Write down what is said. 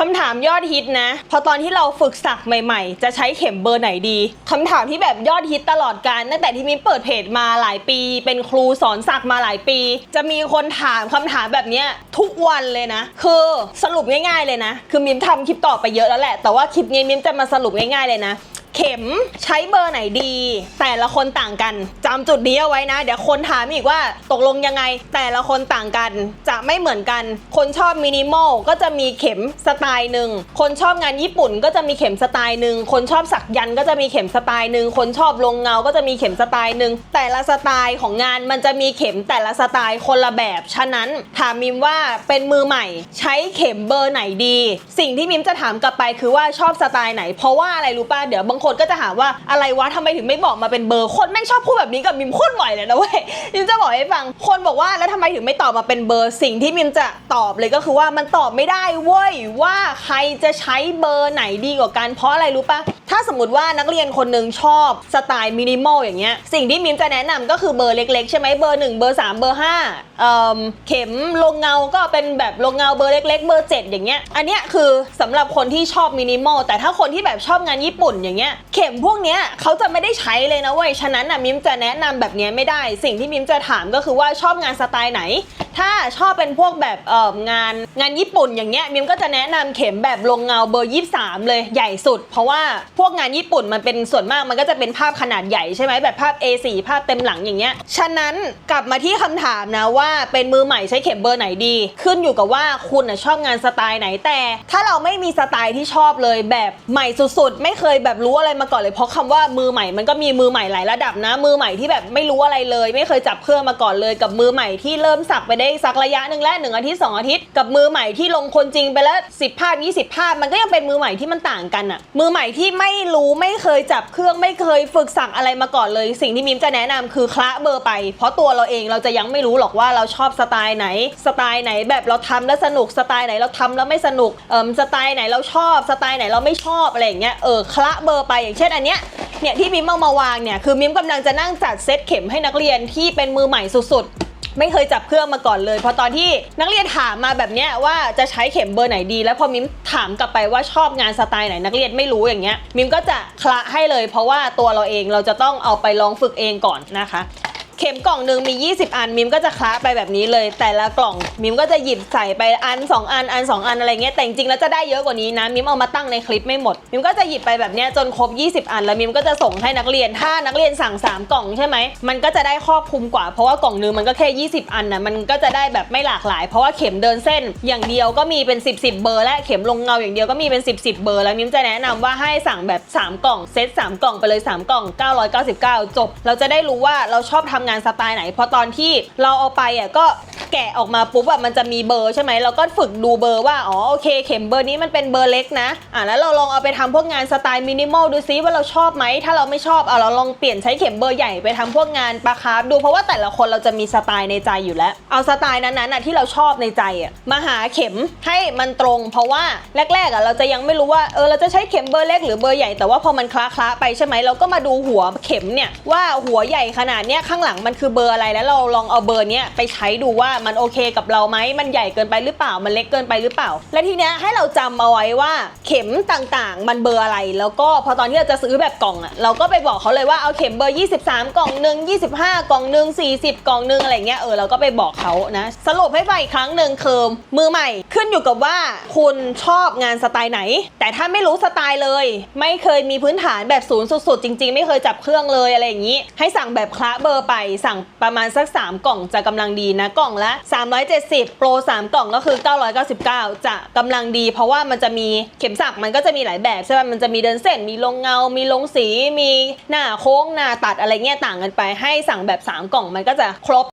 คำถามยอดฮิตนะ พอตอนที่เราฝึกสักใหม่ๆ จะใช้เข็มเบอร์ไหนดีคำถามที่แบบยอดฮิตตลอดการตั้งแต่ที่มิมเปิดเพจมาหลายปี เป็นครูสอนสักมาหลายปี จะมีคนถามคำถามแบบเนี้ยทุกวันเลยนะ คือสรุปง่าย ๆเลยนะ คือมิมทำคลิปต่อไปเยอะแล้วแหละ แต่ว่าคลิปนี้มิมจะมาสรุปง่ายๆเลยนะ เข็มใช้เบอร์ไหนดี แต่ละคนต่างกันจำจุดนี้เอาไว้นะ เดี๋ยวคนถามอีกว่าตกลงยังไง แต่ละคนต่างกันจะไม่เหมือนกัน คนชอบมินิมอลก็จะมีเข็มสไตล์หนึ่งคนชอบงานญี่ปุ่นก็จะมีเข็มสไตล์หนึ่งคนชอบสักยันก็จะมีเข็มสไตล์หนึ่งคนชอบลงเงาก็จะมีเข็มสไตล์หนึ่งแต่ละสไตล์ของงานมันจะมีเข็มแต่ละสไตล์คนละแบบฉะนั้นถามมิมว่าเป็นมือใหม่ ใช้เข็มเบอร์ไหนดี สิ่งที่มิมจะถามกลับไปคือว่าชอบสไตล์ไหน เพราะว่าอะไรรู้ป่ะเดี๋ยวบางคนก็จะหาว่าอะไรวะทำไมถึงไม่บอกมาเป็นเบอร์คนแม่งชอบพูดแบบนี้กับมิมโคตรบ่อยเลยนะเว้ยมิมจะบอกให้ฟังคนบอกว่าแล้วทำไมถึงไม่ตอบมาเป็นเบอร์สิ่งที่มิมจะตอบเลยก็คือว่ามันตอบไม่ได้เว้ยว่าใครจะใช้เบอร์ไหนดีกว่ากันเพราะอะไรรู้ปะ ถ้าสมมติว่านักเรียนคนหนึ่งชอบสไตล์มินิมอลอย่างเงี้ยสิ่งที่มิมจะแนะนำก็คือเบอร์เล็กๆ ใช่ไหมเบอร์หนึ่งเบอร์สามเบอร์ห้าเอ่อเข็มลงเงาก็เป็นแบบลงเงาเบอร์เล็ก ๆ เบอร์เจ็ดอย่างเงี้ยอันเนี้ยคือสำหรับคนที่ชอบมินิมอลแต่ถ้าคนที่แบบชอบงานญี่ปุ่นอย่างเงี้ยเข็มพวกเนี้ยเขาจะไม่ได้ใช้เลยนะเว้ยฉะนั้นอะมิมจะแนะนำแบบเนี้ยไม่ได้ สิ่งที่มิมจะถามก็คือว่าชอบงานสไตล์ไหน ถ้าชอบเป็นพวกแบบเอ่องานงานญี่ปุ่นอย่างเงี้ยมิมก็จะแนะนำเข็มแบบลงเงาเบอร์ 23 เลยใหญ่สุด เพราะว่าพวกงานญี่ปุ่นมันเป็นส่วนมากมันก็จะเป็นภาพขนาดใหญ่ใช่ไหมแบบภาพ A4 ภาพเต็มหลังอย่างเงี้ยฉะนั้นกลับมาที่คำถามนะว่าเป็นมือใหม่ใช้เข็มเบอร์ไหนดี ขึ้นอยู่กับว่าคุณชอบงานสไตล์ไหนแต่ ถ้าเราไม่มีสไตล์ที่ชอบเลยแบบใหม่สุดๆ ไม่เคยแบบรู้อะไรมาก่อนเลยเพราะคำว่ามือใหม่มันก็มีมือใหม่หลายระดับนะ มือใหม่ที่แบบไม่รู้อะไรเลย ไม่เคยจับเครื่องมาก่อนเลย กับมือใหม่ที่เริ่มสักไปได้สักระยะหนึ่งแล้วหนึ่งอาทิตย์สองอาทิตย์กับมือใหม่ที่ลงคนจริงไปแล้วสิบภาพยี่สิบภาพมันก็ยังเป็นมือใหม่ที่มันต่างกันอะมือใหม่ที่ไไม่รู้ไม่เคยจับเครื่องไม่เคยฝึกสักอะไรมาก่อนเลย สิ่งที่มิมจะแนะนำคือคละเบอร์ไป เพราะตัวเราเองเราจะยังไม่รู้หรอกว่าเราชอบสไตล์ไหน สไตล์ไหนแบบเราทำแล้วสนุกสไตล์ไหนเราทำแล้วไม่สนุกเอิมสไตล์ไหนเราชอบสไตล์ไหนเราไม่ชอบอะไรอย่างเงี้ยเออคละเบอร์ไปอย่างเช่นอันเนี้ยเนี่ยที่มิมเอามาวางเนี่ยคือมิมกำลังจะนั่งจัดเซตเข็มให้นักเรียนที่เป็นมือใหม่สุดๆ ไม่เคยจับเครื่องมาก่อนเลยเพอตอนที่นักเรียนถามมาแบบเนี้ยว่าจะใช้เข็มเบอร์ไหนดี แล้วพอมิมถามกลับไปว่าชอบงานสไตล์ไหนนักเรียนไม่รู้อย่างเงี้ยมิมก็จะคละให้เลย เพราะว่าตัวเราเองเราจะต้องเอาไปลองฝึกเองก่อนนะคะ เข็มกล่องหนึ่งมี 20 อันมิมก็จะคละไปแบบนี้เลย แต่ละกล่องมิมก็จะหยิบใส่ไปอัน 2 อันอัน 2 อันอะไรเงี้ยแต่จริงๆแล้วจะได้เยอะกว่านี้นะมิมเอามาตั้งในคลิปไม่หมดมิมก็จะหยิบไปแบบเนี้ยจนครบ 20 อัน แล้วมิมก็จะส่งให้นักเรียนถ้านักเรียนสั่ง 3 กล่องใช่ไหมมันก็จะได้ครอบคลุมกว่าเพราะว่ากล่องหนึงมันก็แค่ 20 อันนะมันก็จะได้แบบไม่หลากหลาย เพราะว่าเข็มเดินเส้น อย่างเดียวก็มีเป็น 10 10 เบอร์ และเข็มลงเงาอย่างเดียวก็มีเป็น 10 10 เบอร์ แล้วมิมจะแนะนำว่าให้สั่งแบบ 3 กล่องเซต3 กล่องไปเลย 3 กล่อง 999 จบ เราจะได้รู้ว่าเราชอบทำงานสไตล์ไหนเพราะตอนที่เราเอาไปอะก็ แกะออกมาปุ๊บอะมันจะมีเบอร์ใช่ไหมเราก็ฝึกดูเบอร์ว่าอ๋อโอเคเข็มเบอร์นี้มันเป็นเบอร์เล็กนะอะแล้วเราลองเอาไปทำพวกงานสไตล์มินิมอลดูซิว่าเราชอบไหมถ้าเราไม่ชอบเอาเราลองเปลี่ยนใช้เข็มเบอร์ใหญ่ไปทำพวกงานปลาคาร์ฟดูเพราะว่าแต่ละคนเราจะมีสไตล์ในใจอยู่แล้ว เอาสไตล์นั้นๆอะที่เราชอบในใจอะมาหาเข็มให้มันตรง เพราะว่าแรกๆอะเราจะยังไม่รู้ว่าเออเราจะใช้เข็มเบอร์เล็กหรือเบอร์ใหญ่แต่ว่าพอมันคล้าๆไปใช่ไหมเราก็มาดูหัวเข็มเนี่ยว่าหัวใหญ่ขนาดเนี้ยข้างหลังมันคือเบอร์อะไรแล้วเราลองเอาเบอร์เนี้ยไปใช้ดูว่ามันโอเคกับเราไหมมันใหญ่เกินไปหรือเปล่ามันเล็กเกินไปหรือเปล่า และทีเนี้ยให้เราจำเอาไว้ว่าเข็มต่างๆ มันเบอร์อะไร แล้วก็พอตอนที่เราจะซื้อแบบกล่องอะเราก็ไปบอกเขาเลยว่าเอาเข็มเบอร์ 23 กล่องหนึ่ง25 กล่องหนึ่ง40 กล่องหนึ่งอะไรเงี้ยเออเราก็ไปบอกเขานะ สรุปให้ฟังอีกครั้งหนึ่งคือมือใหม่ขึ้นอยู่กับว่าคุณชอบงานสไตล์ไหน แต่ถ้าไม่รู้สไตล์เลย ไม่เคยมีพื้นฐานแบบศูนย์สุดๆ จริง ๆ ไม่เคยจับเครื่องเลยอะไรอย่างนี้ ให้สั่งแบบคละเบอร์ไปสั่งประมาณสัก 3 กล่องจะกำลังดีนะกล่องละ 370 โปร 3 กล่องก็คือ 999 จะกำลังดี เพราะว่ามันจะมีเข็มสักมันก็จะมีหลายแบบใช่ไหมมันจะมีเดินเส้น มีลงเงา มีลงสี มีหน้าโค้ง หน้าตัดอะไรเงี้ยต่างกันไป ให้สั่งแบบ 3 กล่องมันก็จะครบ